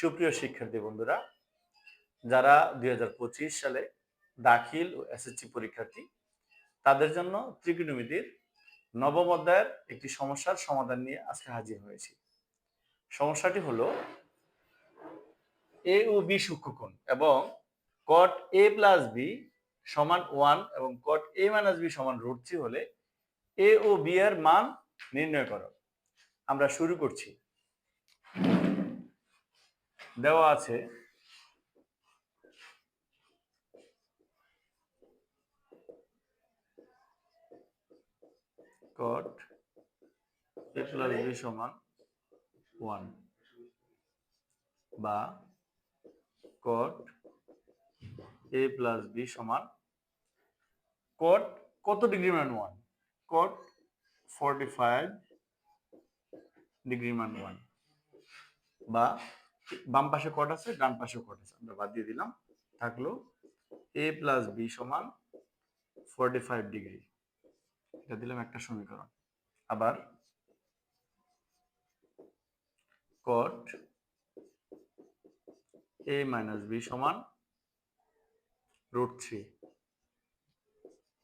সুপ্রিয় শিক্ষার্থী বন্ধুরা, যারা দুই হাজার পঁচিশ সালে দাখিল ও এসএসসি পরীক্ষার্থী, তাদের জন্য ত্রিকোণমিতির নবম অধ্যায়ের একটি সমস্যার সমাধান নিয়ে আজকে হাজির হয়েছি। সমস্যাটি হলো এ ও বি সূক্ষ্মকোণ এবং কট এ প্লাস বি সমান ওয়ান এবং কট এ মাইনাস বি সমান রুট থ্রি হলে এ ও বি এর মান নির্ণয় করো। আমরা শুরু করছি। দেওয়া আছে। Cot a প্লাস বি সমান ওয়ান বা cot a প্লাস বি সমান cot কত ডিগ্রি মান one cot forty five degree মান ওয়ান বা বাম পাশে কট আছে, ডান পাশে কট আছে। আমরা বাদ দিয়ে দিলাম। থাকল এ প্লাস বি সমান ফর্টি ফাইভ ডিগ্রি এটা দিলাম একটা সমীকরণ। আবার কট এ মাইনাস বি সমান রুট থ্রি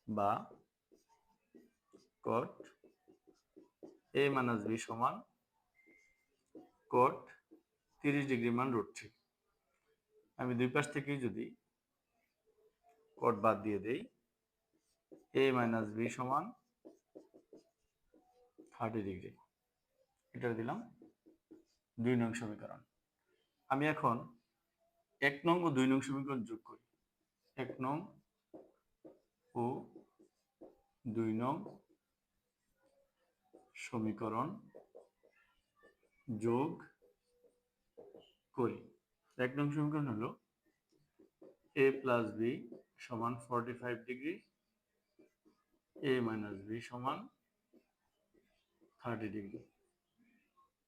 বা কট এ মাইনাস বি সমান কট তিরিশ ডিগ্রি মান রুট থ্রি আমি দুই পাশ থেকে যদি কট বাদ দিয়ে দেই এ মাইনাস বি সমান থার্টি ডিগ্রি। এটা দিলাম দুই নং সমীকরণ। আমি এখন এক নং ও দুই নং সমীকরণ যোগ করি। এক নং ও দুই নং সমীকরণ যোগ করি। এক নং সমীকরণ হলো এ প্লাস বি সমান forty five degree A minus B সমান থার্টি ডিগ্রি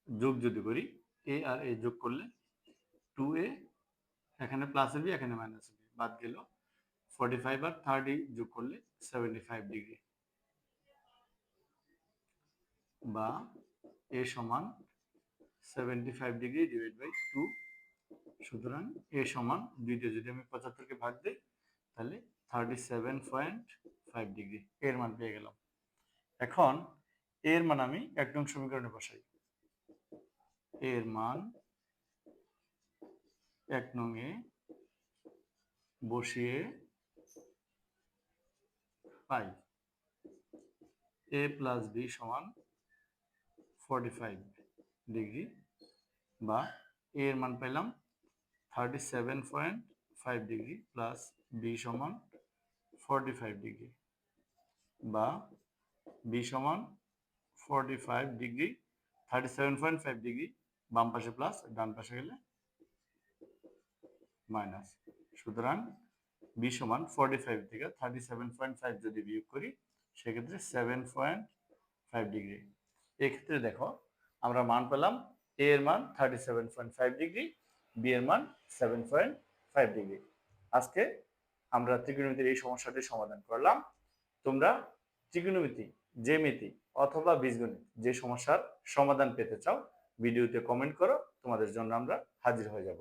যোগ যদি করি এ আর এ যোগ করলে টু এ এখানে প্লাস বি এখানে মাইনাস বি বাদ গেল ফর্টি ফাইভ আর থার্টি যোগ করলে সেভেন্টি ফাইভ ডিগ্রি বা এ সমান seventy five degree divide by two সুতরাং এ সমান দুইটা যদি আমি পঁচাত্তরকে ভাগ দিই, তাহলে thirty seven point five degree এর মান পেয়ে গেলাম। এখন এর মান আমি এক নং সমীকরণে বসাই। এর মান এক নং এ বসিয়ে পাই। এ প্লাস বি সমান ফর্টি ফাইভ ডিগ্রি বা এ এর মান পাইলাম thirty seven point five degree plus B সমান ফর্টি ফাইভ ডিগ্রি বা বি সমান forty five degree thirty seven point five degree, বাম পাশে প্লাস ডান পাশে গেলে মাইনাস সুতরাং বি সমান ফর্টি ফাইভ থেকে থার্টি সেভেন পয়েন্ট ফাইভ যদি বিয়োগ করি, সেক্ষেত্রে সেভেন পয়েন্ট ফাইভ ডিগ্রি। এক্ষেত্রে দেখো আমরা মান পেলাম এ এর মান thirty seven point five degree B এর মান সেভেন পয়েন্ট ফাইভ ডিগ্রি আজকে আমরা ত্রিকোণমিতির এই সমস্যাটি সমাধান করলাম। তোমরা ত্রিকোণমিতি, জ্যামিতি অথবা বীজগণিত যে সমস্যার সমাধান পেতে চাও, ভিডিওতে কমেন্ট করো, তোমাদের জন্য আমরা হাজির হয়ে যাব।